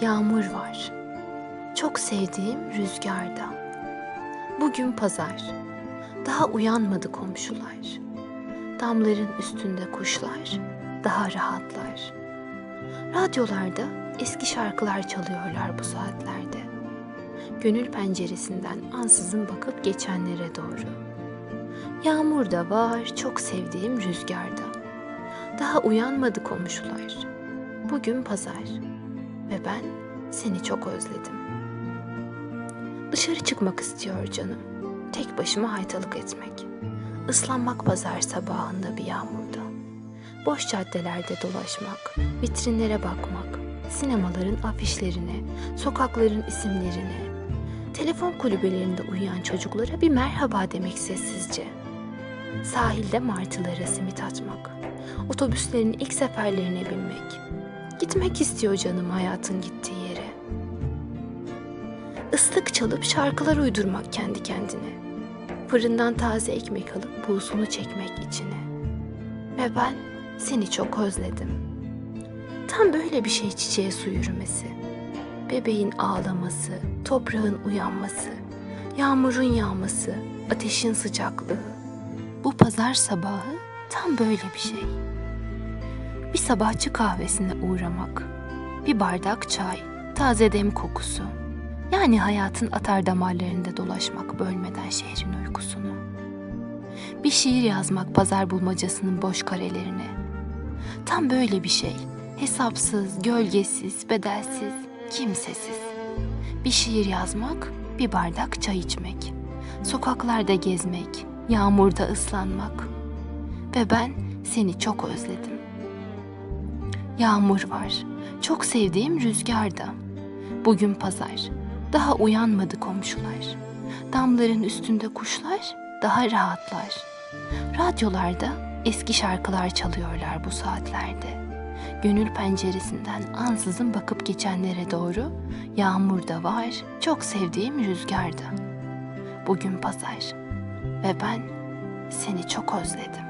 Yağmur var. Çok sevdiğim rüzgarda. Bugün pazar. Daha uyanmadı komşular. Damların üstünde kuşlar daha rahatlar. Radyolarda eski şarkılar çalıyorlar bu saatlerde. Gönül penceresinden ansızın bakıp geçenlere doğru. Yağmur da var çok sevdiğim rüzgarda. Daha uyanmadı komşular. Bugün pazar ve ben seni çok özledim. Dışarı çıkmak istiyor canım. Tek başıma haytalık etmek. Islanmak pazar sabahında bir yağmurda. Boş caddelerde dolaşmak, vitrinlere bakmak, sinemaların afişlerine, sokakların isimlerine, telefon kulübelerinde uyuyan çocuklara bir merhaba demek sessizce. Sahilde martılara simit atmak, otobüslerin ilk seferlerine binmek. Gitmek istiyor canım hayatın gittiği yere. Islık çalıp şarkılar uydurmak kendi kendine. Fırından taze ekmek alıp buğusunu çekmek içine. Ve ben seni çok özledim. Tam böyle bir şey çiçeğe su yürümesi. Bebeğin ağlaması, toprağın uyanması, yağmurun yağması, ateşin sıcaklığı. Bu pazar sabahı tam böyle bir şey. Bir sabahçı kahvesine uğramak, bir bardak çay, taze dem kokusu. Yani hayatın atar damarlarında dolaşmak bölmeden şehrin uykusunu. Bir şiir yazmak pazar bulmacasının boş karelerine. Tam böyle bir şey. Hesapsız, gölgesiz, bedelsiz, kimsesiz. Bir şiir yazmak, bir bardak çay içmek. Sokaklarda gezmek, yağmurda ıslanmak. Ve ben seni çok özledim. Yağmur var. Çok sevdiğim rüzgarda. Bugün pazar. Daha uyanmadı komşular. Damların üstünde kuşlar daha rahatlar. Radyolarda eski şarkılar çalıyorlar bu saatlerde. Gönül penceresinden ansızın bakıp geçenlere doğru yağmur da var, çok sevdiğim rüzgarda. Bugün pazar ve ben seni çok özledim.